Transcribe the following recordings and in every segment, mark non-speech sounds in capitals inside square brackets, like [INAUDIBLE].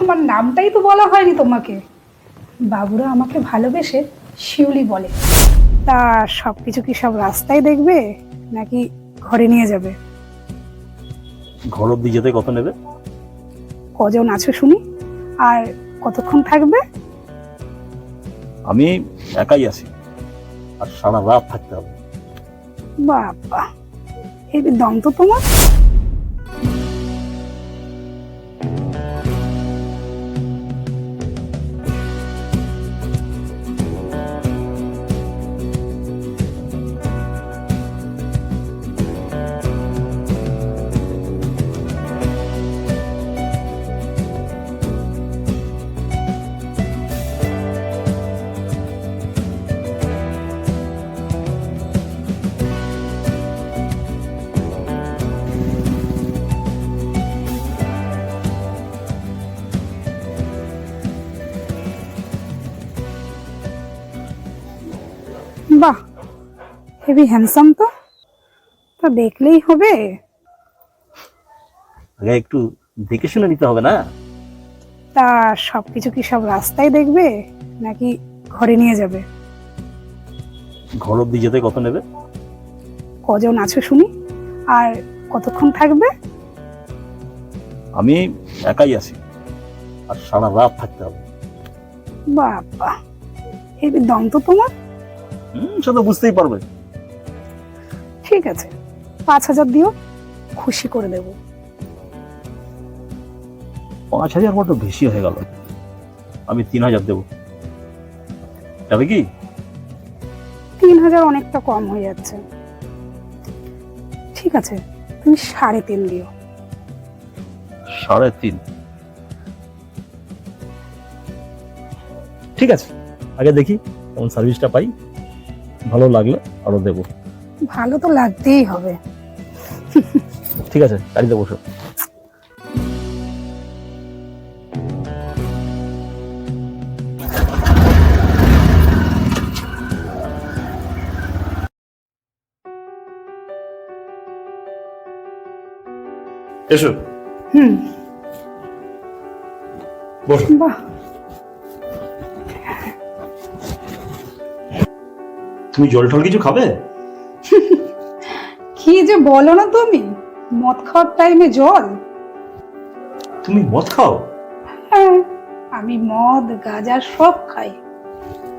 আমার নামটাই তো বলা হয়নি তোমাকে। বাবুরা আমাকে ভালোবেসে শিউলি বলে। তা সব কিছু কি সব রাস্তায় দেখবে নাকি ঘরে নিয়ে যাবে? ঘর অব্দি যেতে কত নেবে? কজন আছো শুনি? আর কতক্ষণ থাকবে? আমি একাই আছি। আর সারা রাত থাকতে হবে। বাবা এই দম তো তোমার? বাহ হেভি হ্যান্ডসাম তো? তা দেখলেই হবে। আগে একটু দেখে শুনে নিতে হবে না? তা সব কিছু কি সব রাস্তায় দেখবে নাকি ঘরে নিয়ে যাবে? ঘর অব্দি যেতে কত নেবে? কজন আছো শুনি? আর কতক্ষণ থাকবে? আমি একাই আছি আর সারা রাত থাকতে হবে। বাবা এই দম তো তোমার? সে তো বুঝতেই পারবে। ঠিক আছে পাঁচ হাজার দিও খুশি করে দেব। পাঁচ হাজার মতো বেশি হয়ে গেল। আমি তিন হাজার দেবো। যাবে কি? তিন হাজার অনেকটা কম হয়ে যাচ্ছে। ঠিক আছে তুমি সাড়ে তিন দিও। সাড়ে তিন। ঠিক আছে আগে দেখি কেমন সার্ভিসটা পাই। ভালো লাগলে আরও দেবো। ভালো তো লাগতেই হবে। ঠিক আছে গাড়িতে বসো। এসো। হুম। বসো। বাহ। তুমি জল টল কিছু খাবে? [LAUGHS] কি যে বলো না তুমি? মদ খাওয়ার টাইমে জল? তুমি মদ খাও? হ্যাঁ আমি মদ গাঁজা সব খাই।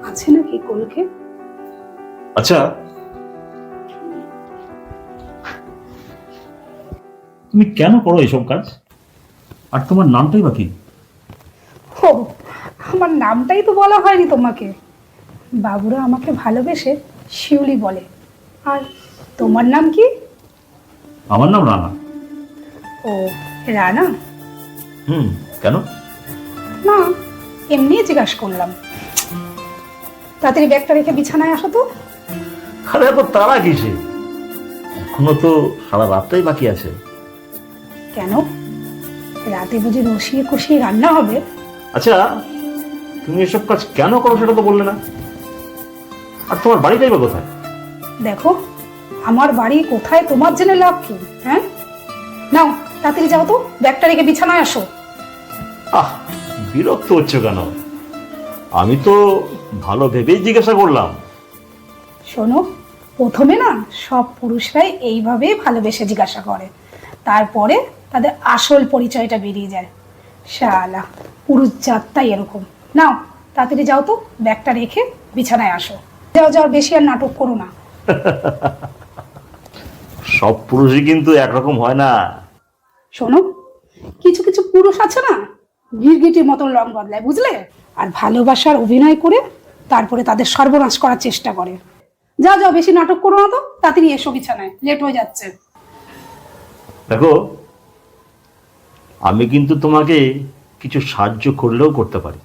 আছে নাকি কলকে? আচ্ছা। তুমি কেন করো এসব কাজ? আর তোমার নামটাই বা কি? ও আমার নামটাই তো বলা হয়নি তোমাকে। বাবুরা আমাকে ভালোবেসে শিউলি বলে। আর তোমার নাম কি? আমার নাম রানা। ও রানা? হুম কেন? না এমনি জিজ্ঞাসা করলাম। তাড়াতাড়ি ব্যাগটা রেখে বিছানায় আসো তো। আরে এত তারা কিসে? এখনও তো সারা রাতটাই বাকি আছে। কেন? রাতে বুঝি রসিয়ে কষিয়ে রান্না হবে। আচ্ছা তুমি এসব কাজ কেন করো সেটা তো বললে না। আর তোমার বাড়িটাই বা কোথায়? দেখো আমার বাড়ি কোথায় তোমার জেনে লাভ কি হ্যাঁ? নাও তাড়াতাড়ি যাও তো ব্যাগটা রেখে বিছানায় আসো। আহ বিরক্ত হচ্ছে কেন? আমি তো ভালো ভেবেই জিজ্ঞাসা করলাম। শোনো প্রথমে না সব পুরুষরাই এইভাবে ভালোবেসে জিজ্ঞাসা করে। তারপরে তাদের আসল পরিচয়টা বেরিয়ে যায়। শালা পুরুষ জাতটাই এরকম। নাও তাড়াতাড়ি যাও তো ব্যাগটা রেখে বিছানায় আসো। যাও যাও বেশি আর নাটক করো না। সব পুরুষই কিন্তু একরকম হয় না। শোনো কিছু কিছু পুরুষ আছে না গিরগিটির মতন রং বদলায় বুঝলে? আর ভালোবাসার অভিনয় করে তারপরে তাদের সর্বনাশ করার চেষ্টা করে। যাও যাও বেশি নাটক করো না তো তাড়াতাড়ি এসো বিছানায় লেট হয়ে যাচ্ছে। দেখো আমি কিন্তু তোমাকে কিছু সাহায্য করলেও করতে পারি।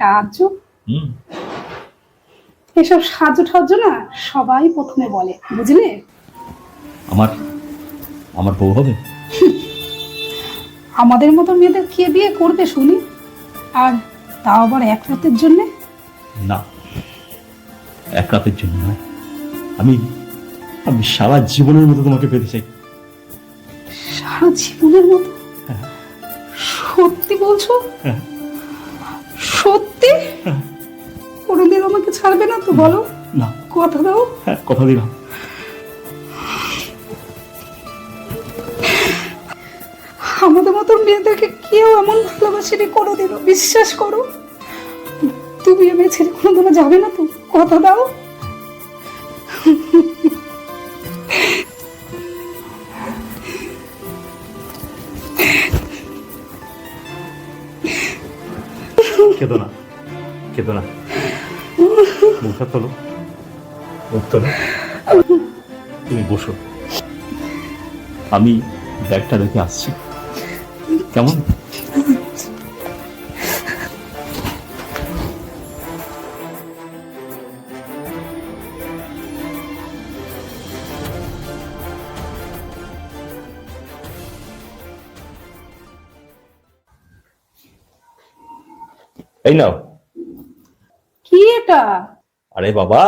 সাহায্য? হুম। এসব সাহায্য টাহায্য না সবাই প্রথমে বলে বুঝলে? আমার আমার বউ হবে? [LAUGHS] আমাদের মতো মেয়েদের কে বিয়ে করবে শুনি? আর তাও আবার এক রাতের জন্যে? না এক রাতের জন্য নয়। আমি আমি সারা জীবনের মতো তোমাকে পেতে চাই। সারা জীবনের মতো? সত্যি বলছো? হ্যাঁ। সত্যি? কোনোদিন আমাকে ছাড়বে না তো বলো। না। কথা দাও। হ্যাঁ কথা দিলাম। আমাদের মতো মেয়েদেরকে কেউ এমন ভালোবাসেনি কোনোদিনও। বিশ্বাস করো। তুমি আমি ছেড়ে কোনোদিনও যাবে না তো কথা দাও। কেঁদো না কেঁদো না। তুমি বসো। আমি ব্যাগটা রেখে আসছি। কেমন? এই নাও। কি এটা? আরে বাবা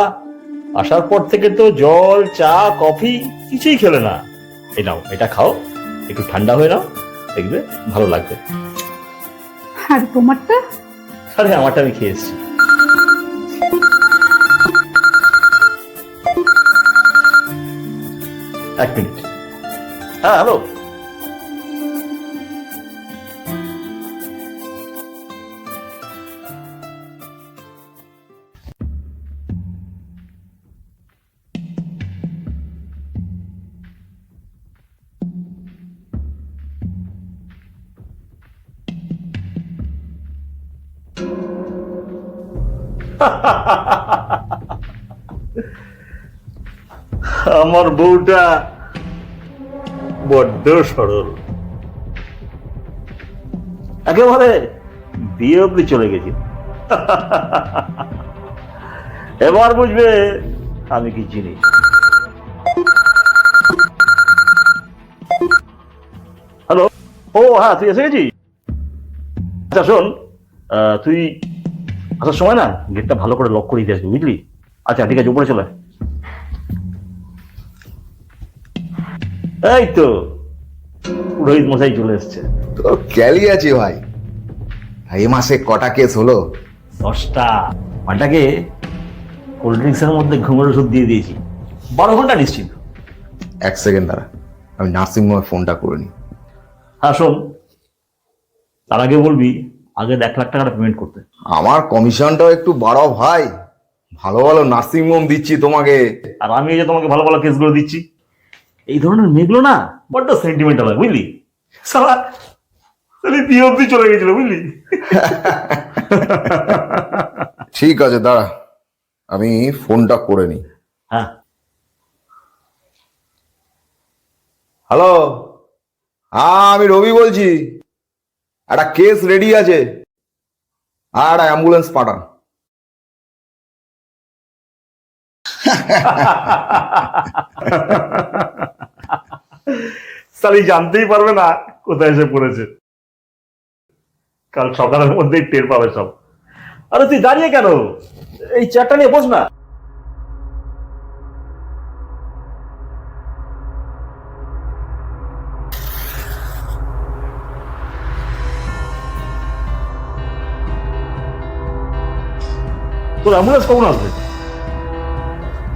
আসার পর থেকে তো জল চা কফি কিছুই খেলে না। এই নাও এটা খাও একটু ঠান্ডা হয়ে নাও দেখবে ভালো লাগবে। আর তোমারটা? আরে আমারটা আমি খেয়ে এসেছি। এক মিনিট। হ্যাঁ হ্যালো আমার বউটা বড্ড সরল। একেবারে বিয়ে অব্দি চলে গেছি। এবার বুঝবে আমি কি জিনিস। হ্যালো? ও হ্যাঁ তুই এসে গেছিস? আচ্ছা শোন তুই আসার সময় না গেটটা ভালো করে লক করে দিয়ে আসবি বুঝলি? আচ্ছা ঠিক আছে উপরে চলে এই তো রোহিত মশাই চলে এসছে। তো ক্যালি আছে ভাই। এই মাসে কটা কেস হলো? দশটা। পাল্টাকে কোল্ড ড্রিঙ্কসের মধ্যে ঘুমের ওষুধ দিয়ে দিয়েছি। বারো ঘণ্টা নিশ্চিত। এক সেকেন্ড দাঁড়া আমি নার্সিংহোমে ফোনটা করে নিই। হ্যাঁ শোন। তার আগে বলবি আগে এক লাখ টাকাটা পেমেন্ট করতে। আমার কমিশনটাও একটু বাড়াও ভাই। ভালো ভালো নার্সিং হোম দিচ্ছি তোমাকে। আর আমি এই যে তোমাকে ভালো ভালো কেসগুলো দিচ্ছি এই ধরনের মেয়েগুলো না বড্ড সেন্টিমেন্টাল হয় বুঝলি? সারা বিয়ে অব্দি চলে গেছিল বুঝলি? ঠিক আছে দাঁড়া। আমি ফোনটা করে নিই। হ্যাঁ। হ্যালো হ্যাঁ আমি রবি বলছি। একটা কেস রেডি আছে। আর অ্যাম্বুলেন্স পাঠান। সালি জানতেই পারবে না কোথায় এসে পড়েছে। কাল সকালের মধ্যেই টের পাবে সব। আরে, তুই দাঁড়িয়ে কেন? এই চেয়ারটা নিয়ে বস না। তোর অ্যাম্বুলেন্স কখন আসবে?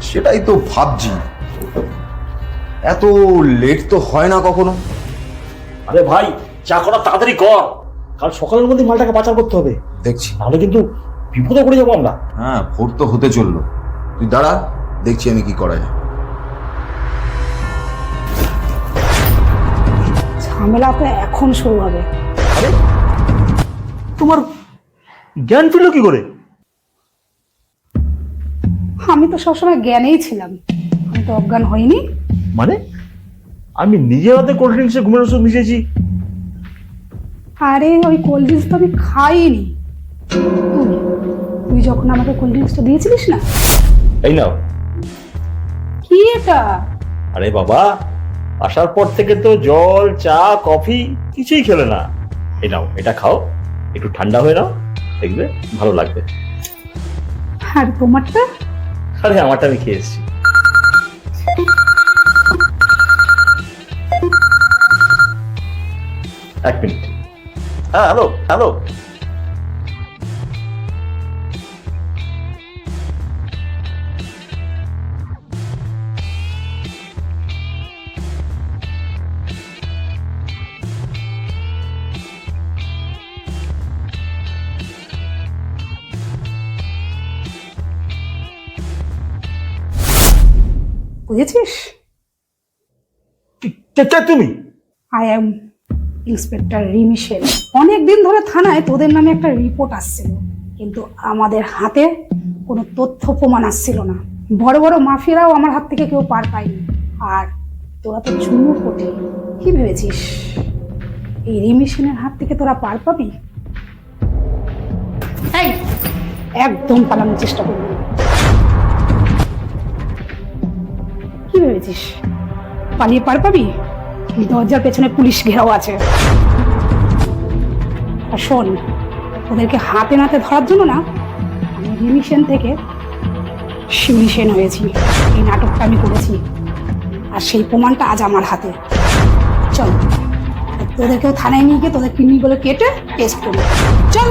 সেটাই তো ভাবছি। এত লেট তো হয় না কখনো। আরে ভাই চা করা তাড়াতাড়ি কর। কাল সকালের মধ্যে মালটাকে পাচার করতে হবে। দেখছি। তাহলে কিন্তু বিপদে পড়ে যাব আমরা। হ্যাঁ ভোট তো হতে চলল। তুই দাঁড়া দেখছি আমি কি করা যায়। ঝামেলা তো এখন শুরু হবে। আরে তোমার জ্ঞান ফিরলো কি করে? আমি তো সবসময় জ্ঞানেই ছিলাম। আমি তো অজ্ঞান হইনি। মানে? আমি নিজে হাতে কোল্ড ড্রিঙ্কসে ঘুমের ওষুধ মিশিয়েছি। আরে ওই কোল্ড ড্রিঙ্কস তো আমি খাইনি। তুই তুই যখন আমাকে কোল্ড ড্রিঙ্কসটা দিয়েছিলিস না? এই নাও। কি এটা? আরে বাবা আসার পর থেকে তো জল চা কফি কিছুই খেলে না। এই নাও এটা খাও। একটু ঠান্ডা হয়ে নাও দেখবে ভালো লাগবে। আর তোমারটা? আরে আমারটা আমি খেয়ে এসেছি। এক মিনিট। হ্যাঁ হ্যালো হ্যালো বুঝেছিস? কে তুমি? I am inspector Rimi Sen অনেক দিন ধরে থানায় তোদের নামে একটা রিপোর্ট আসছিল কিন্তু আমাদের হাতে কোনো তথ্য প্রমাণ আসছিল না। বড় বড় মাফিয়ারাও আমার হাত থেকে কেউ পার পায়নি। আর তোরা তো চুনো কোটে কি ভেবেছিস? এই রিমিশনের হাত থেকে তোরা পার পাবি? একদম পালানোর চেষ্টা করবি। কি ভেবেছিস? পালিয়ে পার পাবি? দরজার পেছনে পুলিশ ঘেরাও আছে। আর শোন, ওদেরকে হাতে নাতে ধরার জন্য না, আমি রিমি সেন থেকে শিউলি সেন হয়েছি। এই নাটকটা আমি করেছি। আর সেই প্রমাণটা আজ আমার হাতে। চল, তোদেরকেও থানায় নিয়ে গিয়ে তোদের কিডনি বলে কেটে টেস্ট করি। চল।